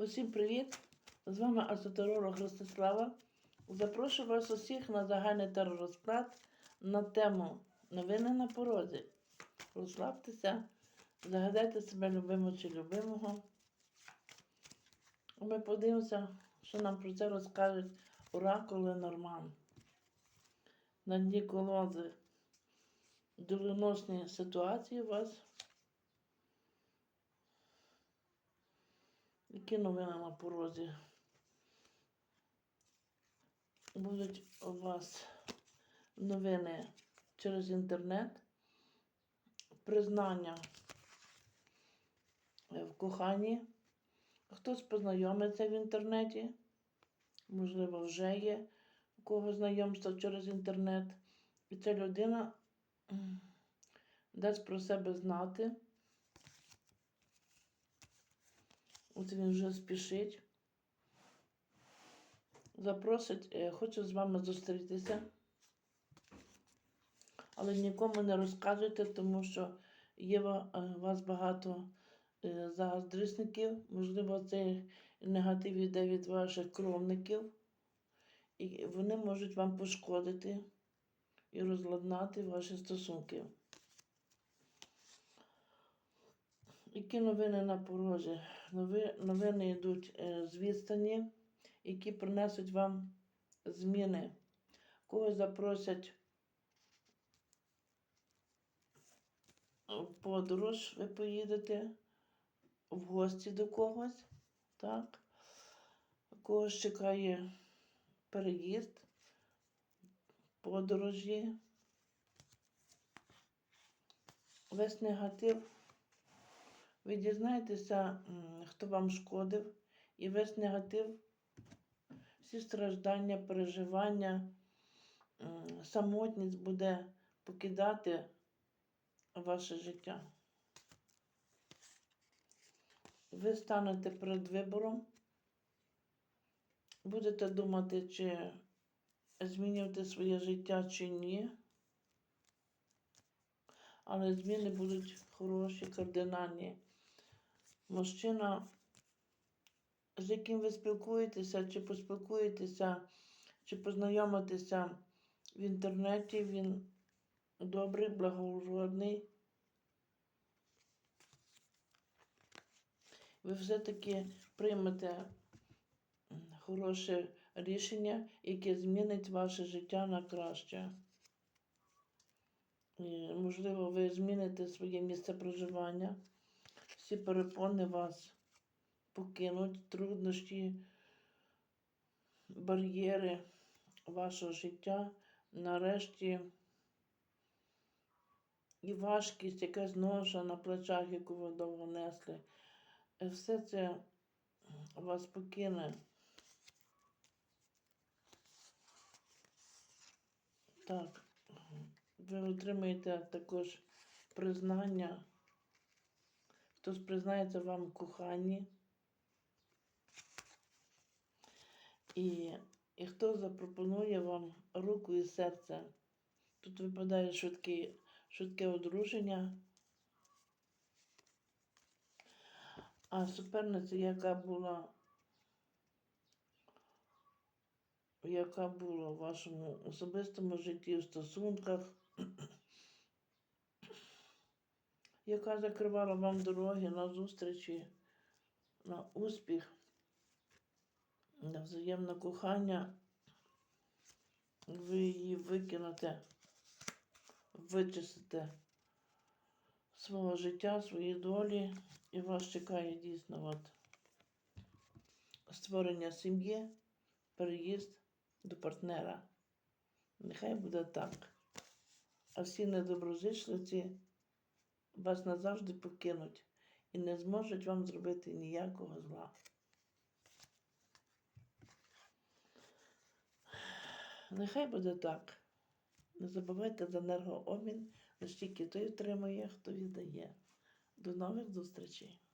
Усім привіт! З вами асотеролог Ростислава. Запрошую вас усіх на загальний теророзклад на тему Новини на порозі. Розслабтеся, загадайте себе любимого чи любимого. Ми подивимося, що нам про це розкажуть оракули Норман. На дні колози доленосні ситуації у вас. Які новини на порозі? Будуть у вас новини через інтернет, признання в коханні. Хтось познайомиться в інтернеті, можливо, вже є у кого знайомство через інтернет. І ця людина дасть про себе знати. От він вже спішить. Запросить, е, хочу з вами зустрітися. Але нікому не розказуйте, тому що є е, у вас багато е, заздрісників. Можливо, цей негатив йде від ваших кровників. І вони можуть вам пошкодити і розладнати ваші стосунки. Які новини на порозі? Нови, новини йдуть е, з відстані, які принесуть вам зміни. Когось запросять в подорож, ви поїдете в гості до когось, так? Когось чекає переїзд, подорожі. Весь негатив ви дізнаєтеся, хто вам шкодив, і весь негатив, всі страждання, переживання, самотність буде покидати ваше життя. Ви станете перед вибором, будете думати, чи змінювати своє життя чи ні. Але зміни будуть хороші, кардинальні. Мужчина, з яким ви спілкуєтеся, чи поспілкуєтеся, чи познайомитеся в інтернеті, він добрий, благородний. Ви все-таки приймете хороше рішення, яке змінить ваше життя на краще. Можливо, ви зміните своє місце проживання. Всі перепони вас покинуть, труднощі, бар'єри вашого життя. Нарешті і важкість, якась ноша на плечах, яку ви довго несли. е, Все це вас покине. Так, ви отримаєте також признання. Хтось признається вам в коханні. І, і хто запропонує вам руку і серце. Тут випадає швидке, швидке одруження. А суперниця, яка була, яка була в вашому особистому житті, в стосунках, яка закривала вам дороги на зустрічі, на успіх, на взаємне кохання, ви її викинете, вичистите свого життя, свої долі, і вас чекає дійсно от створення сім'ї, переїзд до партнера. Нехай буде так. А всі недоброзичливці вас назавжди покинуть і не зможуть вам зробити ніякого зла. Нехай буде так. Не забувайте за енергообмін, настільки той отримує, хто віддає. До нових зустрічей!